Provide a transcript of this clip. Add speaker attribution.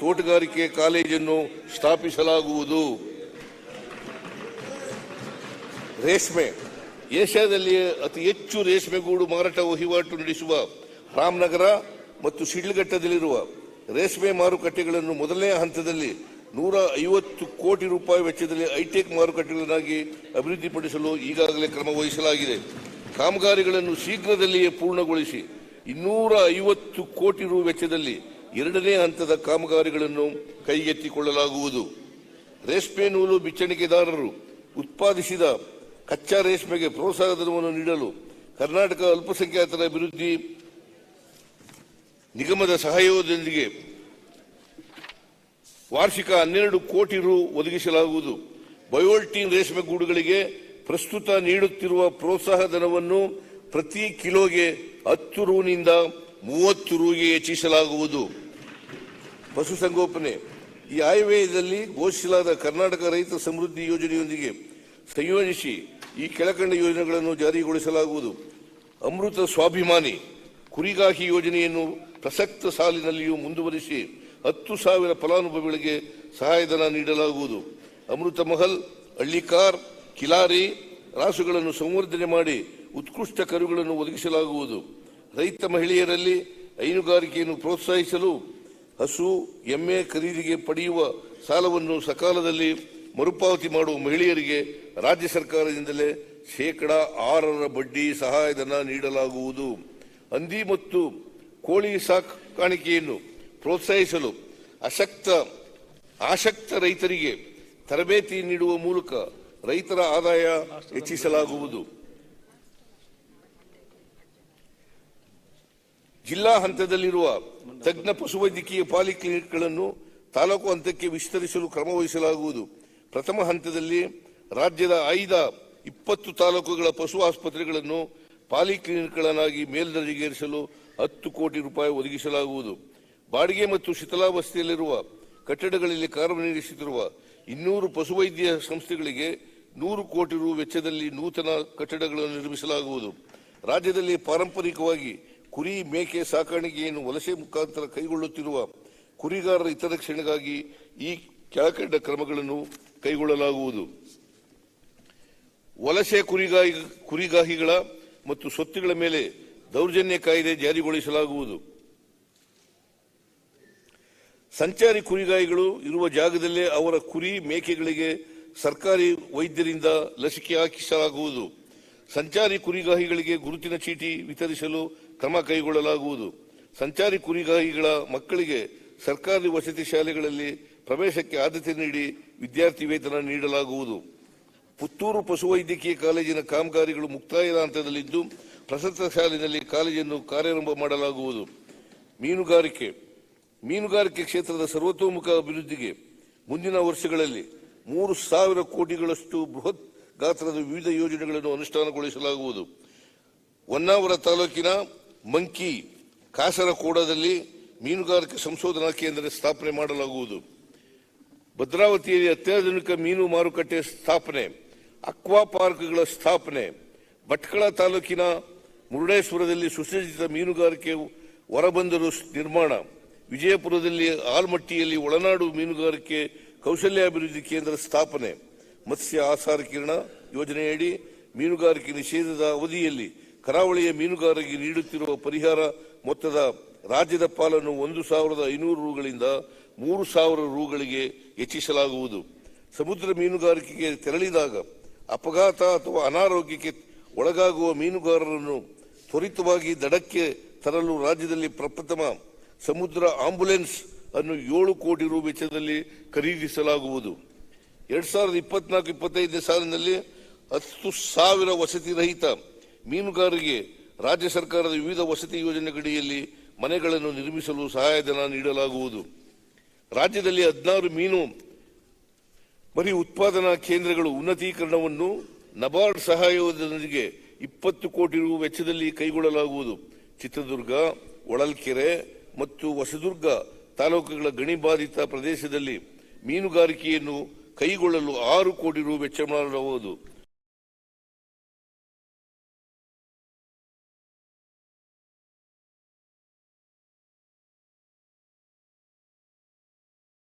Speaker 1: ತೋಟಗಾರಿಕೆ ಕಾಲೇಜನ್ನು ಸ್ಥಾಪಿಸಲಾಗುವುದು. ರೇಷ್ಮೆ. ಏಷ್ಯಾದಲ್ಲಿ ಅತಿ ಹೆಚ್ಚು ರೇಷ್ಮೆಗೂಡು ಮಾರಾಟ ವಹಿವಾಟು ನಡೆಸುವ ರಾಮನಗರ ಮತ್ತು ಶಿಡ್ಲಘಟ್ಟದಲ್ಲಿರುವ ರೇಷ್ಮೆ ಮಾರುಕಟ್ಟೆಗಳನ್ನು ಮೊದಲನೇ ಹಂತದಲ್ಲಿ ನೂರ ಐವತ್ತು ಕೋಟಿ ರೂಪಾಯಿ ವೆಚ್ಚದಲ್ಲಿ ಹೈಟೆಕ್ ಮಾರುಕಟ್ಟೆಗಳನ್ನಾಗಿ ಅಭಿವೃದ್ಧಿಪಡಿಸಲು ಈಗಾಗಲೇ ಕ್ರಮ ವಹಿಸಲಾಗಿದೆ ಕಾಮಗಾರಿಗಳನ್ನು ಶೀಘ್ರದಲ್ಲಿಯೇ ಪೂರ್ಣಗೊಳಿಸಿ ಇನ್ನೂರ ಐವತ್ತು ಕೋಟಿ ರು ವೆಚ್ಚದಲ್ಲಿ ಎರಡನೇ ಹಂತದ ಕಾಮಗಾರಿಗಳನ್ನು ಕೈಗೆತ್ತಿಕೊಳ್ಳಲಾಗುವುದು. ರೇಷ್ಮೆ ನೂಲು ಬಿಚ್ಚಣಿಕೆದಾರರು ಉತ್ಪಾದಿಸಿದ ಕಚ್ಚಾ ರೇಷ್ಮೆಗೆ ಪ್ರೋತ್ಸಾಹ ಧನವನ್ನು ನೀಡಲು ಕರ್ನಾಟಕ ಅಲ್ಪಸಂಖ್ಯಾತರ ಅಭಿವೃದ್ಧಿ ನಿಗಮದ ಸಹಯೋಗದೊಂದಿಗೆ ವಾರ್ಷಿಕ ಹನ್ನೆರಡು ಕೋಟಿ ರು ಒದಗಿಸಲಾಗುವುದು. ಬಯೋಲ್ಟೀನ್ ರೇಷ್ಮೆ ಗೂಡುಗಳಿಗೆ ಪ್ರಸ್ತುತ ನೀಡುತ್ತಿರುವ ಪ್ರೋತ್ಸಾಹ ಧನವನ್ನು ಪ್ರತಿ ಕಿಲೋಗೆ ಹತ್ತು ರೂನಿಂದ ಮೂವತ್ತು ರೂಗೆ ಹೆಚ್ಚಿಸಲಾಗುವುದು. ಪಶುಸಂಗೋಪನೆ ಈ ಆಯವ್ಯಯದಲ್ಲಿ ಘೋಷಿಸಲಾದ ಕರ್ನಾಟಕ ರೈತ ಸಮೃದ್ಧಿ ಯೋಜನೆಯೊಂದಿಗೆ ಸಂಯೋಜಿಸಿ ಈ ಕೆಳಕಂಡ ಯೋಜನೆಗಳನ್ನು ಜಾರಿಗೊಳಿಸಲಾಗುವುದು. ಅಮೃತ ಸ್ವಾಭಿಮಾನಿ ಕುರಿಗಾಹಿ ಯೋಜನೆಯನ್ನು ಪ್ರಸಕ್ತ ಸಾಲಿನಲ್ಲಿಯೂ ಮುಂದುವರಿಸಿ ಹತ್ತು ಸಾವಿರ ಫಲಾನುಭವಿಗಳಿಗೆ ಸಹಾಯಧನ ನೀಡಲಾಗುವುದು. ಅಮೃತ ಮಹಲ್ ಹಳ್ಳಿಕಾರ್ ಕಿಲಾರಿ ರಾಸುಗಳನ್ನು ಸಂವರ್ಧನೆ ಮಾಡಿ ಉತ್ಕೃಷ್ಟ ಕರುಗಳನ್ನು ಒದಗಿಸಲಾಗುವುದು. ರೈತ ಮಹಿಳೆಯರಲ್ಲಿ ಹೈನುಗಾರಿಕೆಯನ್ನು ಪ್ರೋತ್ಸಾಹಿಸಲು ಹಸು, ಎಮ್ಮೆ ಖರೀದಿಗೆ ಪಡೆಯುವ ಸಾಲವನ್ನು ಸಕಾಲದಲ್ಲಿ ಮರುಪಾವತಿ ಮಾಡುವ ಮಹಿಳೆಯರಿಗೆ ರಾಜ್ಯ ಸರ್ಕಾರದಿಂದಲೇ ಶೇಕಡ ಆರರ ಬಡ್ಡಿ ಸಹಾಯಧನ ನೀಡಲಾಗುವುದು. ಹಂದಿ ಮತ್ತು ಕೋಳಿ ಸಾಕಾಣಿಕೆಯನ್ನು ಪ್ರೋತ್ಸಾಹಿಸಲು ಅಶಕ್ತ ಆಸಕ್ತ ರೈತರಿಗೆ ತರಬೇತಿ ನೀಡುವ ಮೂಲಕ ರೈತರ ಆದಾಯ ಹೆಚ್ಚಿಸಲಾಗುವುದು. ಜಿಲ್ಲಾ ಹಂತದಲ್ಲಿರುವ ತಜ್ಞ ಪಶುವೈದ್ಯಕೀಯ ಪಾಲಿಕ್ಲಿನಿಕ್ಗಳನ್ನು ತಾಲೂಕು ಹಂತಕ್ಕೆ ವಿಸ್ತರಿಸಲು ಕ್ರಮವಹಿಸಲಾಗುವುದು. ಪ್ರಥಮ ಹಂತದಲ್ಲಿ ರಾಜ್ಯದ ಆಯ್ದ ಇಪ್ಪತ್ತು ತಾಲೂಕುಗಳ ಪಶು ಆಸ್ಪತ್ರೆಗಳನ್ನು ಪಾಲಿಕ್ಲಿನಿಕ್ಗಳನ್ನಾಗಿ ಮೇಲ್ದರ್ಜೆಗೇರಿಸಲು ಹತ್ತು ಕೋಟಿ ರೂಪಾಯಿ ಒದಗಿಸಲಾಗುವುದು. ಬಾಡಿಗೆ ಮತ್ತು ಶಿಥಿಲಾವಸ್ಥೆಯಲ್ಲಿರುವ ಕಟ್ಟಡಗಳಲ್ಲಿ ಕಾರ್ಯನಿರ್ವಹಿಸುತ್ತಿರುವ ಇನ್ನೂರು ಪಶುವೈದ್ಯ ಸಂಸ್ಥೆಗಳಿಗೆ ನೂರು ಕೋಟಿ ರು ವೆಚ್ಚದಲ್ಲಿ ನೂತನ ಕಟ್ಟಡಗಳನ್ನು ನಿರ್ಮಿಸಲಾಗುವುದು. ರಾಜ್ಯದಲ್ಲಿ ಪಾರಂಪರಿಕವಾಗಿ ಕುರಿ ಮೇಕೆ ಸಾಕಾಣಿಕೆಯನ್ನು ವಲಸೆ ಮುಖಾಂತರ ಕೈಗೊಳ್ಳುತ್ತಿರುವ ಕುರಿಗಾರರ ಹಿತರಕ್ಷಣೆಗಾಗಿ ಈ ಕೆಳಕಂಡ ಕ್ರಮಗಳನ್ನು ಕೈಗೊಳ್ಳಲಾಗುವುದು. ವಲಸೆ ಕುರಿಗಾಹಿ ಕುರಿಗಾಹಿಗಳ ಮತ್ತು ಸ್ವತ್ತುಗಳ ಮೇಲೆ ದೌರ್ಜನ್ಯ ಕಾಯ್ದೆ ಜಾರಿಗೊಳಿಸಲಾಗುವುದು. ಸಂಚಾರಿ ಕುರಿಗಾಯಿಗಳು ಇರುವ ಜಾಗದಲ್ಲೇ ಅವರ ಕುರಿ ಮೇಕೆಗಳಿಗೆ ಸರ್ಕಾರಿ ವೈದ್ಯರಿಂದ ಲಸಿಕೆ ಹಾಕಿಸಲಾಗುವುದು. ಸಂಚಾರಿ ಕುರಿಗಾಹಿಗಳಿಗೆ ಗುರುತಿನ ಚೀಟಿ ವಿತರಿಸಲು ಕ್ರಮ ಕೈಗೊಳ್ಳಲಾಗುವುದು. ಸಂಚಾರಿ ಕುರಿಗಾಹಿಗಳ ಮಕ್ಕಳಿಗೆ ಸರ್ಕಾರಿ ವಸತಿ ಶಾಲೆಗಳಲ್ಲಿ ಪ್ರವೇಶಕ್ಕೆ ಆದ್ಯತೆ ನೀಡಿ ವಿದ್ಯಾರ್ಥಿ ವೇತನ ನೀಡಲಾಗುವುದು. ಪುತ್ತೂರು ಪಶುವೈದ್ಯಕೀಯ ಕಾಲೇಜಿನ ಕಾಮಗಾರಿಗಳು ಮುಕ್ತಾಯದ ಹಂತದಲ್ಲಿದ್ದು ಪ್ರಸಕ್ತ ಸಾಲಿನಲ್ಲಿ ಕಾಲೇಜನ್ನು ಕಾರ್ಯಾರಂಭ ಮಾಡಲಾಗುವುದು. ಮೀನುಗಾರಿಕೆ. ಮೀನುಗಾರಿಕೆ ಕ್ಷೇತ್ರದ ಸರ್ವತೋಮುಖ ಅಭಿವೃದ್ಧಿಗೆ ಮುಂದಿನ ವರ್ಷಗಳಲ್ಲಿ ಮೂರು ಸಾವಿರ ಕೋಟಿಗಳಷ್ಟು ಬೃಹತ್ ಗಾತ್ರದ ವಿವಿಧ ಯೋಜನೆಗಳನ್ನು ಅನುಷ್ಠಾನಗೊಳಿಸಲಾಗುವುದು. ಹೊನ್ನಾವರ ತಾಲೂಕಿನ ಮಂಕಿ ಕಾಸರಕೋಡದಲ್ಲಿ ಮೀನುಗಾರಿಕೆ ಸಂಶೋಧನಾ ಕೇಂದ್ರ ಸ್ಥಾಪನೆ ಮಾಡಲಾಗುವುದು. ಭದ್ರಾವತಿಯಲ್ಲಿ ಅತ್ಯಾಧುನಿಕ ಮೀನು ಮಾರುಕಟ್ಟೆ ಸ್ಥಾಪನೆ, ಅಕ್ವಾ ಪಾರ್ಕ್ಗಳ ಸ್ಥಾಪನೆ, ಭಟ್ಕಳ ತಾಲೂಕಿನ ಮುರುಡೇಶ್ವರದಲ್ಲಿ ಸುಸಜ್ಜಿತ ಮೀನುಗಾರಿಕೆ ಹೊರಬಂದರು ನಿರ್ಮಾಣ. ವಿಜಯಪುರದಲ್ಲಿ ಆಲ್ಮಟ್ಟಿಯಲ್ಲಿ ಒಳನಾಡು ಮೀನುಗಾರಿಕೆ ಕೌಶಲ್ಯಾಭಿವೃದ್ಧಿ ಕೇಂದ್ರ ಸ್ಥಾಪನೆ. ಮತ್ಸ್ಯ ಆಸಾರ ಕಿರಣ ಯೋಜನೆಯಡಿ ಮೀನುಗಾರಿಕೆ ನಿಷೇಧದ ಅವಧಿಯಲ್ಲಿ ಕರಾವಳಿಯ ಮೀನುಗಾರರಿಗೆ ನೀಡುತ್ತಿರುವ ಪರಿಹಾರ ಮೊತ್ತದ ರಾಜ್ಯದ ಪಾಲನ್ನು ಒಂದು ಸಾವಿರದ ಐನೂರು ರೂಗಳಿಂದ ಮೂರು ಸಾವಿರ ರೂಗಳಿಗೆ ಹೆಚ್ಚಿಸಲಾಗುವುದು. ಸಮುದ್ರ ಮೀನುಗಾರಿಕೆಗೆ ತೆರಳಿದಾಗ ಅಪಘಾತ ಅಥವಾ ಅನಾರೋಗ್ಯಕ್ಕೆ ಒಳಗಾಗುವ ಮೀನುಗಾರರನ್ನು ತ್ವರಿತವಾಗಿ ದಡಕ್ಕೆ ತರಲು ರಾಜ್ಯದಲ್ಲಿ ಪ್ರಪ್ರಥಮ ಸಮುದ್ರ ಆಂಬುಲೆನ್ಸ್ ಅನ್ನು ಏಳು ಕೋಟಿ ರು ವೆಚ್ಚದಲ್ಲಿ ಖರೀದಿಸಲಾಗುವುದು. ಎರಡ್ ಸಾವಿರದ ಇಪ್ಪತ್ನಾಲ್ಕು, ಇಪ್ಪತ್ತೈದನೇ ಸಾಲಿನಲ್ಲಿ ಹತ್ತು ಸಾವಿರ ವಸತಿ ರಹಿತ ಮೀನುಗಾರರಿಗೆ ರಾಜ್ಯ ಸರ್ಕಾರದ ವಿವಿಧ ವಸತಿ ಯೋಜನೆಗಡಿಯಲ್ಲಿ ಮನೆಗಳನ್ನು ನಿರ್ಮಿಸಲು ಸಹಾಯಧನ ನೀಡಲಾಗುವುದು. ರಾಜ್ಯದಲ್ಲಿ ಹದಿನಾರು ಮೀನು ಮರಿ ಉತ್ಪಾದನಾ ಕೇಂದ್ರಗಳು ಉನ್ನತೀಕರಣವನ್ನು ನಬಾರ್ಡ್ ಸಹಾಯದೊಂದಿಗೆ ಇಪ್ಪತ್ತು ಕೋಟಿ ರು ವೆಚ್ಚದಲ್ಲಿ ಕೈಗೊಳ್ಳಲಾಗುವುದು. ಚಿತ್ರದುರ್ಗ ಒಳಲ್ಕೆರೆ ಮತ್ತು ಹೊಸದುರ್ಗ ತಾಲೂಕುಗಳ ಗಣಿಬಾಧಿತ ಪ್ರದೇಶದಲ್ಲಿ ಮೀನುಗಾರಿಕೆಯನ್ನು ಕೈಗೊಳ್ಳಲು ಆರು ಕೋಟಿ ರು ವೆಚ್ಚ ಮಾಡಲಾಗುವುದು.